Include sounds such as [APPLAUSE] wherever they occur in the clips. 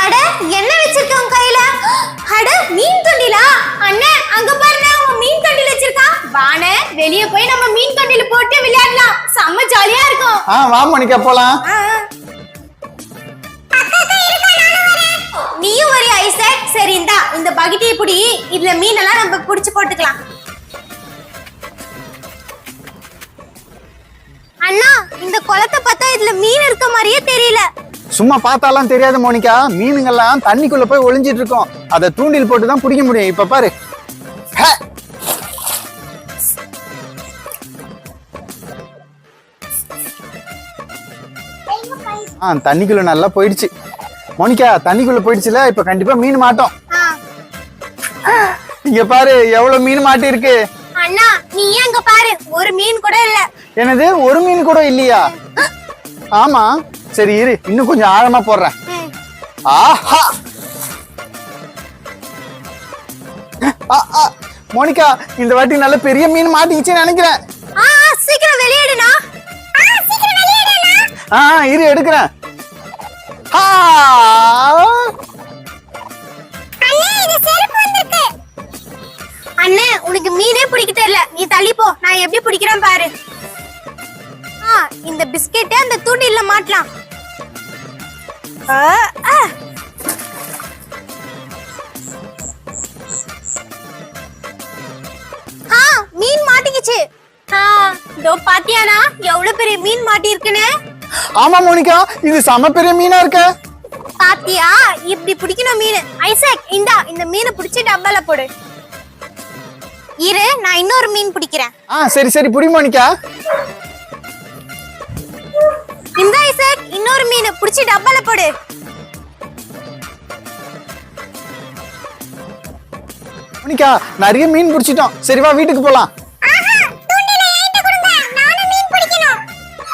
அட என்ன வச்சிருக்க உன் கையில? அட மீன் தொண்டிலா? அண்ணே அங்க பாருங்க உன் மீன் தொண்டில வச்சிருக்கான் வாணே வெளிய போய் நம்ம மீன் தொண்டில போட்டு விளையாடலாம். செம்ம ஜாலியா இருக்கும். ஆ வா மோனிகா போலாம். நீயும் ஒரு ஐசக்? சரி இந்தா இந்த பக்கெட்டியை புடி. இதுல மீனெல்லாம் நம்ம புடிச்சு போட்டுக்கலாம். இந்த குளத்தை பார்த்தா இதுல மீன் இருக்க மாதிரியே தெரியல. சும்மா பார்த்தாலாம் தெரியாது மோனிகா. மீனுங்கெல்லாம் தண்ணிக்குள்ள போய் ஒளிஞ்சிட்டு இருக்கோம். அதை தூண்டில் போட்டு தான் பிடிக்க முடியும். இப்ப பாரு! ஆ தண்ணிக்குள்ள நல்லா போயிடுச்சு. மோனிகா தண்ணிக்குள்ள போயிடுச்சுல? இப்ப கண்டிப்பா மீன் மாட்டோம். இங்க பாரு எவ்வளவு மீன் மாட்டி இருக்கு அண்ணா நீ அங்க பாரு. ஒரு மீன் கூட இல்ல. என்னது ஒரு மீன் கூட இல்லையா? ஆமா. சரி இரு. இன்னும் கொஞ்சம் ஆழமா போடுறேன். ம். ஆஹா மோனிகா இந்த வாட்டி நல்ல பெரிய மீன் மாட்டிக்கிச்சுன்னு நினைக்கிறேன். சீக்கிரம் வெளியேடுனா ஆ இரு எடுக்கிறேன். அண்ணே உனக்கு மீனே பிடிக்க தெரியல. நீ தள்ளி போ நான் எப்படி பிடிக்கிறேன் பாரு. இந்த பிஸ்கெட்டை அந்த தூண்டில்ல மாட்டலாம். மீன் மாட்டிக்கிச்சு. ஆ இதோ பாத்தியானா எவ்வளவு பெரிய மீன் மாட்டியிருக்குன்னு. ஆமா மோனிகா இது செம பெரிய மீனா இருக்க. பாத்தியா இப்படி பிடிக்கணும் மீன். ஐசக் இந்தா இந்த மீனை பிடிச்சி டப்பால போடு. இரு நான் இன்னொரு மீன் பிடிக்கிறேன். ஆ சரி சரி புடி மோனிகா. இன்னொரு மீன் பிடிச்சி டப்பால போடு. மோனிகா நிறைய மீன் பிடிச்சிட்டோம். சரி வா வீட்டுக்கு போலாம்.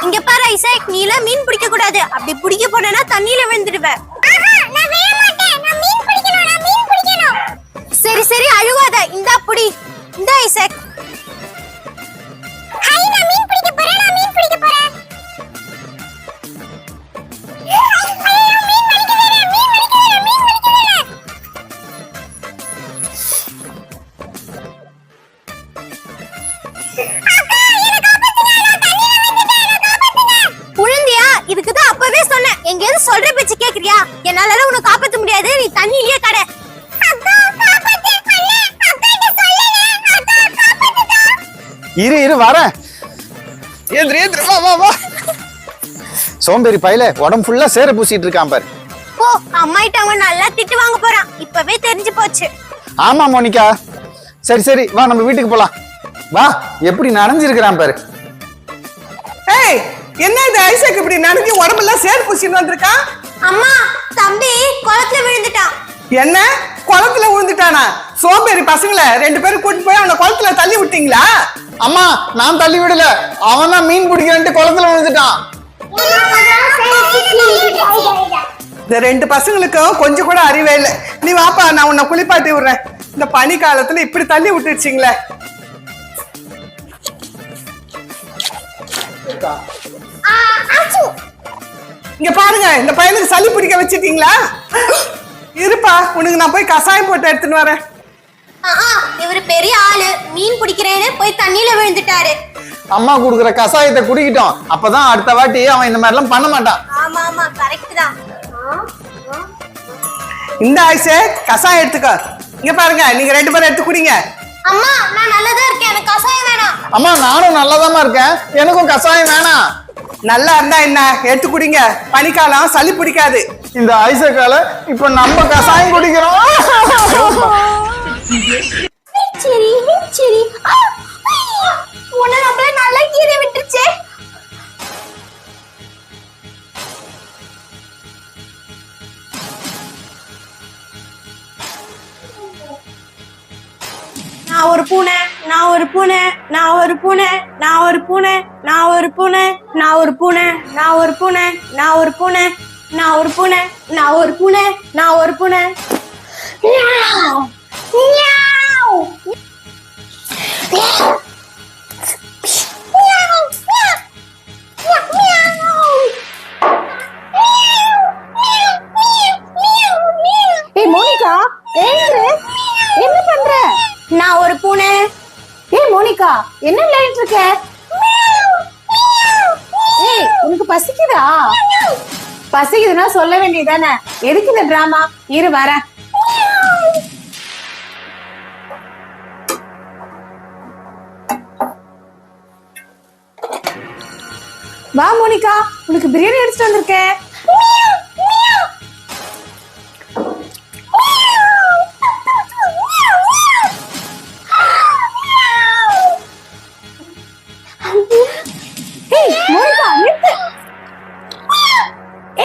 இங்க பாரு ஐசக் நீ எல்லாம் மீன் பிடிக்க கூடாது அப்படி பிடிக்க போனா தண்ணியில விழுந்துடுவ சரி சரி அழுவாத. இந்தா புடி. இந்த ஐசக். இரு இரு வரேன் ஏந்திரு ஏந்திரு வா வா வா. சோம்பேறி பையல உடம்பு ஃபுல்லா சேர பூசிட்டு இருக்கான் பாரு. போ அம்மாயிட்ட அவன் நல்லா திட்டு வாங்க போறான். இப்பவே தெரிஞ்சு போச்சு. ஆமா மோனிகா. சரி சரி வா நம்ம வீட்டுக்கு போலாம். வா எப்படி நனைஞ்சிருக்கிறான் பாரு. ஏய் என்ன இது? ஐசக் இப்படி நனைஞ்சு உடம்பெல்லாம் சேர் பூசின்னு வந்திருக்கான் அம்மா தம்பி குளத்துல விழுந்துட்டான். என்ன? குளத்துல விழுந்துட்டானா? சோம்பேறி பசங்களை ரெண்டு பேரும் கூட்டிட்டு போய் அவனை குளத்துல தள்ளி விட்டீங்களா? அம்மா நான் தள்ளி விடல. அவன் தான் மீன் பிடிக்கிறேன்ட்டு குளத்துல விழுந்துட்டான். இந்த ரெண்டு பசங்களுக்கும் கொஞ்சம் கூட அறிவே இல்லை. நீ வாப்பா நான் உன்னை குளிப்பாட்டி விடுறேன். இந்த பனி காலத்துல இப்படி தள்ளி விட்டுருச்சிங்களே. இங்க பாருங்க இந்த பையனுக்கு சளி பிடிக்க வச்சிட்டீங்களா? இருப்பா உனக்கு நான் போய் கசாயம் போட்டு எடுத்துன்னு வரேன். இவர் பெரிய ஆளு. மீன் பிடிக்கிறேன்னு போய் தண்ணியில விழுந்துட்டாரு. அம்மா கொடுக்குற கசாயத்தை குடிக்கிட்டோம். அப்பதான் அடுத்த வாட்டி அவன் இந்த மாதிரிலாம் பண்ண மாட்டான். ஆமா ஆமா கரெக்ட் தான். இந்த ஆயிசே கசாயம் எடுத்துக்கோ. இங்க பாருங்க நீங்க ரெண்டு பேரும் எடுத்து குடிங்க. அம்மா நான் நல்லதா இருக்கேன். எனக்கு கசாயம் வேணாம். அம்மா நானும் நல்லாதாம்மா இருக்கேன். எனக்கும் கசாயம் வேணாம். நல்லா இருந்தா என்ன? எடுத்து குடிங்க. பனிக்காலம் சளி பிடிக்காது. இந்த ஐசக்கால இப்ப நம்ம கசாயம் குடிக்கிறோம். [LAUGHS] சரி சரி உன்னை நல்லா கீரை விட்டுருச்சே நான் ஒரு பூனை நான் ஒரு பூனை நான் ஒரு பூனை நான் ஒரு பூனை நான் ஒரு பூனை நான் ஒரு பூனை நான் ஒரு பூனை நான் ஒரு பூனை நான் ஒரு பூனை நான் ஒரு பூனை நான் ஒரு பூனை நான் ஒரு பூனை. ஏய் மோனிகா என்ன விளையாடிட்டு இருக்க? ஏய் உனக்கு பசிக்குதா? பசிக்குதுன்னா சொல்ல வேண்டியதானே எதுக்கு இந்த டிராமா இரு வரேன். வா மோனிகா. உனக்கு பிரியாணி எடுத்துட்டு வந்திருக்கேன். ஏய்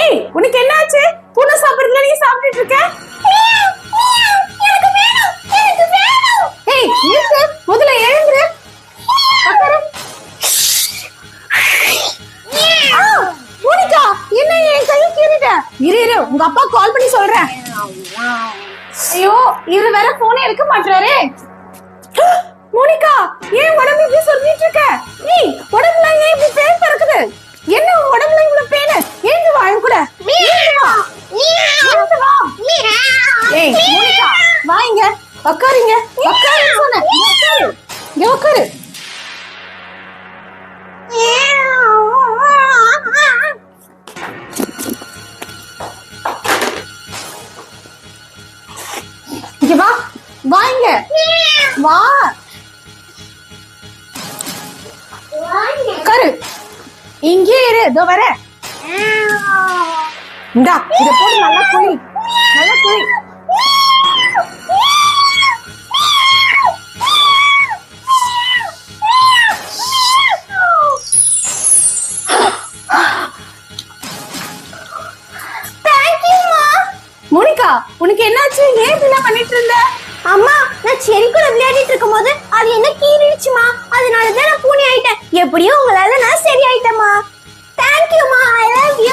ஏய் உனக்கு என்னாச்சு? பூனை சாப்பிடுறதுல நீ சாப்பிட்டுட்டு இருக்க? இரு இரு உங்க அப்பா கால் பண்ணி சொல்றேன். ஐயோ இவரு வேற போனே எடுக்க மாட்டாரு மோனிகா ஏன் உடம்பு இப்படி சொல்லிட்டு இருக்க? நீ உடம்புல ஏன் இப்படி பேன் பறக்குது என்ன உன் உடம்புல இவ்வளவு வா உட்காரு இங்கே இரு. இதோ வர. இந்தா இத போட்டு நல்லா குளி நல்லா குளி மோனிகா உனக்கு என்னாச்சு? ஏன் இப்படிலாம் பண்ணிட்டு இருந்த? அம்மா நான் செடி கூட விளையாடிட்டு இருக்கும்போது அது என்ன கீறிடுச்சுமா? அதனால தான் நான் பூனை ஆயிட்டேன். எப்படியும் உங்களால நான் சரி ஆயிட்டேம்மா தேங்க்யூமா ஐ லவ் யூ